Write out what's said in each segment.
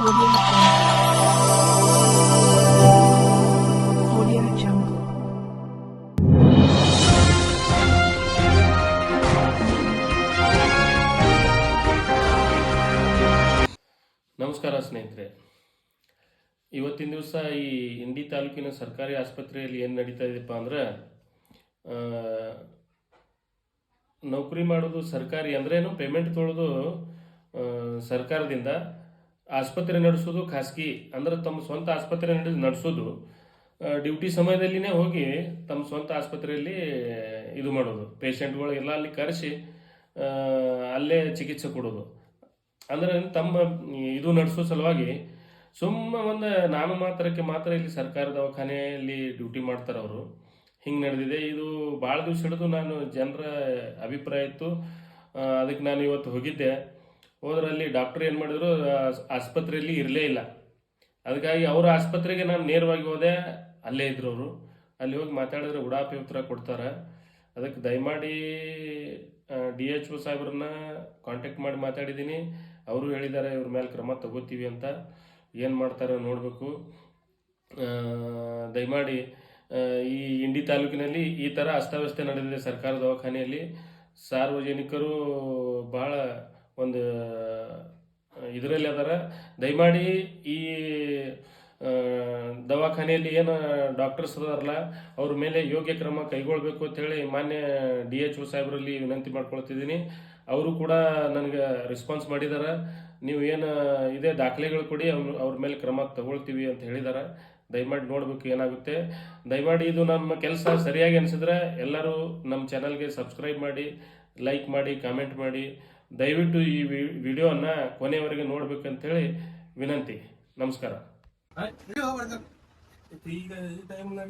ನಮಸ್ಕಾರ ಸ್ನೇಹಿತರೆ. ಇವತ್ತಿನ ದಿವಸ ಈ ಇಂಡಿ ತಾಲೂಕಿನ ಸರ್ಕಾರಿ ಆಸ್ಪತ್ರೆಯಲ್ಲಿ ಏನು ನಡೀತಾ ಇದೆಯಪ್ಪ ಅಂದ್ರೆ ನೌಕರಿ ಮಾಡೋದು ಸರ್ಕಾರಿ ಅಂದ್ರೇನು ಪೇಮೆಂಟ್ ತೊಳೆದು ಸರ್ಕಾರದಿಂದ. ಆಸ್ಪತ್ರೆ ನಡೆಸೋದು, ಖಾಸಗಿ ಅಂದ್ರೆ ತಮ್ಮ ಸ್ವಂತ ಆಸ್ಪತ್ರೆ ನಡೆ, ನಡೆಸೋದು. ಡ್ಯೂಟಿ ಸಮಯದಲ್ಲಿನೇ ಹೋಗಿ ತಮ್ಮ ಸ್ವಂತ ಆಸ್ಪತ್ರೆಯಲ್ಲಿ ಇದು ಮಾಡೋದು. ಪೇಷಂಟ್ಗಳಿಗೆಲ್ಲ ಅಲ್ಲಿ ಕರೆಸಿ ಅಲ್ಲೇ ಚಿಕಿತ್ಸೆ ಕೊಡೋದು. ಅಂದ್ರೆ ತಮ್ಮ, ಇದು ನಡೆಸೋ ಸಲುವಾಗಿ ಸುಮ್ಮ ಒಂದು ನಾಮ ಮಾತ್ರಕ್ಕೆ ಮಾತ್ರ ಇಲ್ಲಿ ಸರ್ಕಾರ ದವಾಖಾನೆಯಲ್ಲಿ ಡ್ಯೂಟಿ ಮಾಡ್ತಾರೆ ಅವರು. ಹಿಂಗೆ ನಡೆದಿದೆ. ಇದು ಭಾಳ ದಿವಸ ಹಿಡಿದು ನಾನು ಜನರ ಅಭಿಪ್ರಾಯ ಇತ್ತು. ಅದಕ್ಕೆ ನಾನು ಇವತ್ತು ಹೋಗಿದ್ದೆ. ಹೋದ್ರಲ್ಲಿ ಡಾಕ್ಟರ್ ಏನು ಮಾಡಿದ್ರು ಆಸ್ಪತ್ರೆಯಲ್ಲಿ ಇರಲೇ ಇಲ್ಲ. ಅದಕ್ಕಾಗಿ ಅವರ ಆಸ್ಪತ್ರೆಗೆ ನಾನು ನೇರವಾಗಿ ಹೋದೆ, ಅಲ್ಲೇ ಇದ್ರು ಅವರು ಅಲ್ಲಿ ಹೋಗಿ ಮಾತಾಡಿದ್ರೆ ಉಡಾಪಿ ಉತ್ತರ ಕೊಡ್ತಾರೆ. ಅದಕ್ಕೆ ದಯಮಾಡಿ ಡಿ ಎಚ್ ಒ ಸಾಹೇಬ್ರನ್ನ ಕಾಂಟ್ಯಾಕ್ಟ್ ಮಾಡಿ ಮಾತಾಡಿದ್ದೀನಿ. ಅವರು ಹೇಳಿದ್ದಾರೆ, ಇವ್ರ ಮೇಲೆ ಕ್ರಮ ತಗೋತೀವಿ ಅಂತ. ಏನು ಮಾಡ್ತಾರೆ ನೋಡಬೇಕು. ದಯಮಾಡಿ ಈ ಇಂಡಿ ತಾಲೂಕಿನಲ್ಲಿ ಈ ಥರ ಅಸ್ತವ್ಯಸ್ಥೆ ನಡೆದಿದೆ ಸರ್ಕಾರ ದವಾಖಾನೆಯಲ್ಲಿ. ಸಾರ್ವಜನಿಕರು ಬಹಳ ಒಂದು ಇದರಲ್ಲಿ ಅದರ, ದಯಮಾಡಿ ಈ ದವಾಖಾನೆಯಲ್ಲಿ ಏನು ಡಾಕ್ಟರ್ಸ್ ಅದಾರಲ್ಲ, ಅವ್ರ ಮೇಲೆ ಯೋಗ್ಯ ಕ್ರಮ ಕೈಗೊಳ್ಬೇಕು ಅಂತೇಳಿ ಮಾನ್ಯ ಡಿ ಎಚ್ ಒ ಸಾಹೇಬರಲ್ಲಿ ವಿನಂತಿ ಮಾಡ್ಕೊಳ್ತಿದ್ದೀನಿ. ಅವರು ಕೂಡ ನನಗೆ ರೆಸ್ಪಾನ್ಸ್ ಮಾಡಿದ್ದಾರೆ ನೀವು ಏನು ಇದೇ ದಾಖಲೆಗಳು ಕೊಡಿ, ಅವ್ರು, ಅವ್ರ ಮೇಲೆ ಕ್ರಮ ತಗೊಳ್ತೀವಿ ಅಂತ ಹೇಳಿದ್ದಾರೆ ದಯಮಾಡಿ ನೋಡ್ಬೇಕು ಏನಾಗುತ್ತೆ. ದಯಮಾಡಿ ಇದು ನಮ್ಮ ಕೆಲಸ ಸರಿಯಾಗಿ ಅನಿಸಿದ್ರೆ ಎಲ್ಲರೂ ನಮ್ಮ ಚಾನಲ್ಗೆ ಸಬ್ಸ್ಕ್ರೈಬ್ ಮಾಡಿ ಲೈಕ್ ಮಾಡಿ ಕಾಮೆಂಟ್ ಮಾಡಿ. ದಯವಿಟ್ಟು ಈ ವಿಡಿಯೋನ ಕೊನೆಯವರೆಗೆ ನೋಡ್ಬೇಕಂತೇಳಿ ವಿನಂತಿ. ನಮಸ್ಕಾರ. ಈಗ ಈ ಟೈಮ್ನಾಗ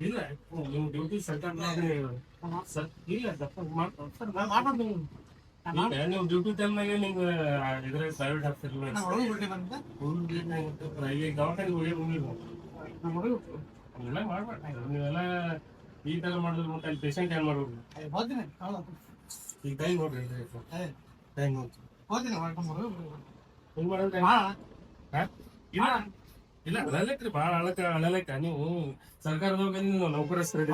ಇಲ್ಲ ನೀವು ಡ್ಯೂಟಿ ಸರ್ ಇಲ್ಲ ಸರ್ ಮಾಡೋದು ನೀವು ಡ್ಯೂಟಿ ಟೈಮ್ನಾಗೆ ನಿಮ್ಗೆ ಇದ್ರೆ ಪ್ರೈವೇಟ್ ಹಾಸ್ಪಿಟಲ್ ಈಗ ಹೋಗಿ ಅವೆಲ್ಲ ಮಾಡ್ಬೇಡ ನೀವೆಲ್ಲ ಈ ತರ ಮಾಡಿದ್ರೆ ಮತ್ತೆ ಅಲ್ಲಿ ಪೇಷಂಟ್ ಏನ್ ಮಾಡ್ಬೇಕು ಈಗ ಟೈಮ್ ನೋಡ್ರಿ ಟೈಮ್ ನೋಡ್ರಿ. ಹಿಂಗ್ ಮಾಡೋದು? ಇಲ್ಲ ಇಲ್ಲ ಅಳಲೈತ್ರಿ ಭಾಳ ಅಳಕ ಅಳಲೈತ ನೀವು ಸರ್ಕಾರದವಾಗ ನೀವು ನೌಕರಸ್ಥರಿರಿ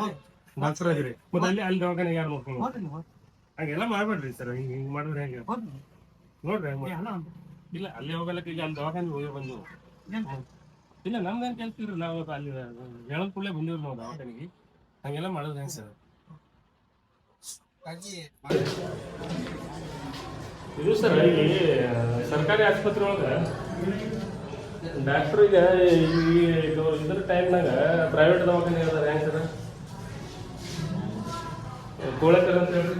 ಡಾಕ್ಟರ್ ಇದ್ರಿ ಮತ್ತೆ ಅಲ್ಲಿ ಅಲ್ಲಿ ದವಾಖಾನೆ ಯಾರು ನೋಡ್ಕೊಂಡು ಹಂಗೆಲ್ಲ ಮಾಡ್ಬೇಡ್ರಿ ಸರ್ ಹಿಂಗ್ ಹಿಂಗ್ ಮಾಡಿದ್ರೆ ಹೆಂಗೆ? ನೋಡ್ರಿ ಹೆಂಗೆ ಇಲ್ಲ ಅಲ್ಲಿ ಹೋಗಲಕ್ಕ ಈಗ ಅಲ್ಲಿ ದವಾಖಾನೆ ಹೋಗಿ ಬಂದು ಇಲ್ಲ ನಮ್ದೇನ್ ಕೆಲ್ಸ ಇಲ್ರಿ ನಾವು ಅಲ್ಲಿ ಹೇಳದ್ ಕೂಡಲೇ ಬಂದಿವ್ರಿ ನಾವು ದವಾಖಾನೆಗೆ. ಹಂಗೆಲ್ಲ ಮಾಡೋದು ಹೆಂಗ್ ಸರ್? ಇದು ಸರ್ ಈ ಸರ್ಕಾರಿ ಆಸ್ಪತ್ರೆ ಒಳಗೆ ಡಾಕ್ಟರ್ ಈಗ ಈ ಇದು ಇದ್ರ ಟೈಮ್ನಾಗ ಪ್ರೈವೇಟ್ ದವಾಖಾನೆ ಅದಾರ ಹೆಂಗ್ ಸರ್? ಕೋಳಕರ್ ಅಂತ ಹೇಳ್ರಿ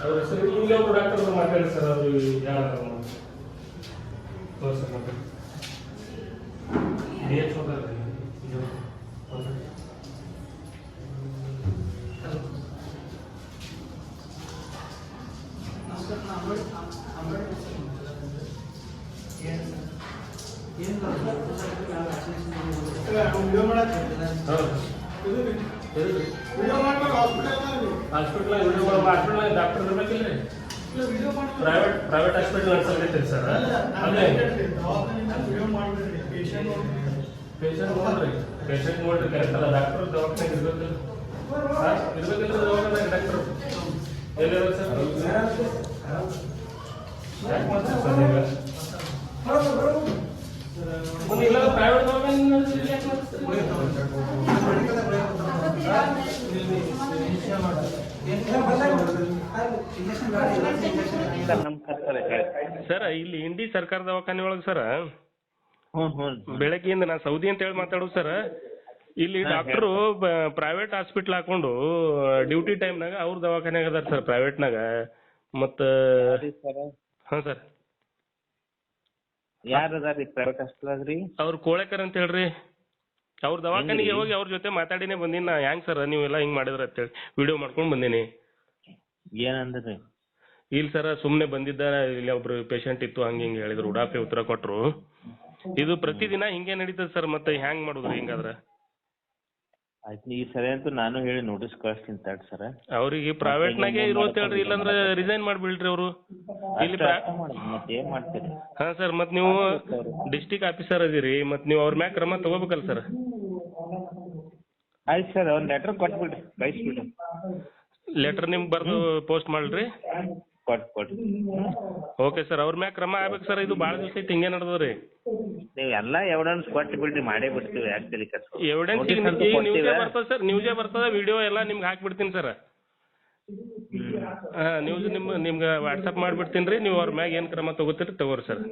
ಅವ್ರ ಹೆಸರು ಇಲ್ಲಿ ಒಬ್ರು ಡಾಕ್ಟರ್ ಮಾತಾಡಿ ಸರ್ ಅವರು ಯಾರು ಸರ್ ಮಾತಾಡಿ ಡಿ ಎಚ್ ಹೌದು ಹೇಳ್ರಿ ಹಾಸ್ಪಿಟ್ಲ್ ಹಾಸ್ಪಿಟ್ಲ್ ಡಾಕ್ಟರ್ ಇರ್ಬೇಕಿಲ್ರಿ ಪ್ರೈವೇಟ್ ಪ್ರೈವೇಟ್ ಹಾಸ್ಪಿಟಲ್ ನಡ್ಸಕೈತ್ರಿ ಸರ್. ಅಲ್ಲೇ ಪೇಷಂಟ್ ನೋಡ್ರಿ ಪೇಷಂಟ್ ನೋಡ್ರಿ ಕರೆಕ್ಟ್ ಅಲ್ಲ ಡಾಕ್ಟರ್ ದವಾಖಾನೆ ಇರ್ಬೇಕಿಲ್ಲ. ಇರ್ಬೇಕಿಲ್ಲ ದವಾಖಾನೆ ಡಾಕ್ಟರ್ ಎಲ್ಲಿರೋ ಸರ್? ಯಾಕೆ ಮಾಡ್ತೀರಿ ಸರ್ ಈಗ ಮುಂದೆ ಇಲ್ಲ ಪ್ರೈವೇಟ್ ದವಾಖಾನೆ ನಡೆಸಿ ಯಾಕೆ ಮಾಡ್ತಾರೆ ಸರ್ ನಮಸ್ಕಾರ ಸರ್ ಇಲ್ಲಿ ಹಿಂದಿ ಸರ್ಕಾರ ದವಾಖಾನೆ ಒಳಗೆ ಸರ್ ಬೆಳಗ್ಗೆಯಿಂದ ನಾ ಸೌದಿ ಅಂತ ಹೇಳಿ ಮಾತಾಡೋದು ಸರ್ ಇಲ್ಲಿ ಡಾಕ್ಟರ್ ಪ್ರೈವೇಟ್ ಹಾಸ್ಪಿಟಲ್ ಹಾಕೊಂಡು ಡ್ಯೂಟಿ ಟೈಮ್ನಾಗ ಅವ್ರ ದವಾಖಾನೆ ಅದಾರ ಸರ್ ಪ್ರೈವೇಟ್ನಾಗ ಮತ್ತ ಹಾಂ ಸರ್. ಯಾರು ಅದಾರಿ ಪ್ರೈವೇಟ್ ಹಾಸ್ಪಿಟಲ್ ರೀ? ಅವ್ರು ಕೋಳೆಕರ್ ಅಂತ ಹೇಳ್ರಿ. ಅವ್ರ ದವಾಖಾನೆಗೆ ಹೋಗಿ ಅವ್ರ ಜೊತೆ ಮಾತಾಡಿನೇ ಬಂದೀನಿ ನಾ. ಹೆಂಗ್ ಸರ್ ನೀವೆಲ್ಲ ಹಿಂಗ್ ಮಾಡಿದ್ರ ಅಂತೇಳಿ. ವಿಡಿಯೋ ಮಾಡ್ಕೊಂಡು ಬಂದೀನಿ. ಏನಂದ್ರಿ? ಇಲ್ಲ ಸರ್ ಸುಮ್ಮನೆ ಬಂದಿದ್ದ ಇಲ್ಲಿ ಒಬ್ರು ಪೇಷಂಟ್ ಇತ್ತು ಹಂಗೆ ಹಿಂಗೆ ಹೇಳಿದ್ರು. ಉಡಾಫೆ ಉತ್ತರ ಕೊಟ್ರು. ಇದು ಪ್ರತಿದಿನ ಹಿಂಗೆ ನಡೀತದೆ ಸರ್ ಮತ್ತೆ ಹ್ಯಾಂಗ್ ಮಾಡುದ್ರಿ ಹಿಂಗಾದ್ರೆ? ಆಯ್ತು ಈ ಸರಿ ಅಂತೂ ನಾನು ಹೇಳಿ ನೋಟಿಸ್ ಕಳಿಸ್ತೀನಿ ತಡ್ ಸರ. ಅವ್ರಿಗೆ ಪ್ರೈವೇಟ್ನಾಗೆ ಇರು ಅಂತ ಹೇಳ್ರಿ ಇಲ್ಲಾಂದ್ರೆ ರಿಸೈನ್ ಮಾಡ್ಬಿಡ್ರಿ ಅವರು. ಇಲ್ಲಿ ಮತ್ತೆ ಏನ್ ಮಾಡ್ತೀರಿ? ಹಾ ಸರ್ ಮತ್ತೆ ನೀವು ಡಿಸ್ಟಿಕ್ ಆಫೀಸರ್ ಅದೀರಿ ಮತ್ತೆ ನೀವು ಅವ್ರ ಮ್ಯಾಗ ಕ್ರಮ ತಗೋಬೇಕಲ್ಲ ಸರ್? ಆಯ್ತು ಸರ್ ಒಂದು ಲೆಟರ್ ಕೊಟ್ಬಿಡ್ರಿ ಕಳಿಸ್ಬಿಡ್ರಿ ಲೆಟರ್ ನಿಮ್ಗೆ ಬರ್ದು ಪೋಸ್ಟ್ ಮಾಡ್ರಿ ಕೊಟ್ ಓಕೆ ಸರ್ ಅವ್ರ ಮ್ಯಾಗ ಕ್ರಮ ಆಗ್ಬೇಕು ಸರ್ ಇದು ಭಾಳ ದಿವಸ ಐತಿ ಹಿಂಗೆ ನಡೆದ್ರಿ ನೀವು ಎಲ್ಲ ಎವಿಡೆನ್ಸ್ ಕೊಟ್ಟು ಬಿಡ್ರಿ ಮಾಡೇ ಬಿಡ್ತೀವಿ ಆಕ್ಚುಲಿ? ಎವಿಡೆನ್ಸ್ ಈಗ ನ್ಯೂಸೇ. ಬರ್ತದೆ ಸರ್ ನ್ಯೂಸೇ ಬರ್ತದೆ ವಿಡಿಯೋ ಎಲ್ಲ ನಿಮ್ಗೆ ಹಾಕ್ಬಿಡ್ತೀನಿ ಸರ್. ಹಾಂ ನ್ಯೂಸ್ ನಿಮ್ಮ ನಿಮ್ಗೆ ವಾಟ್ಸಪ್ ಮಾಡಿಬಿಡ್ತೀನಿ ರೀ ನೀವು ಅವ್ರ ಮ್ಯಾಗ ಏನು ಕ್ರಮ ತಗೋತೀರಿ ತಗೋರಿ sir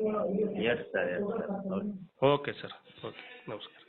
yes sir yes sir okay sir okay ನಮಸ್ಕಾರ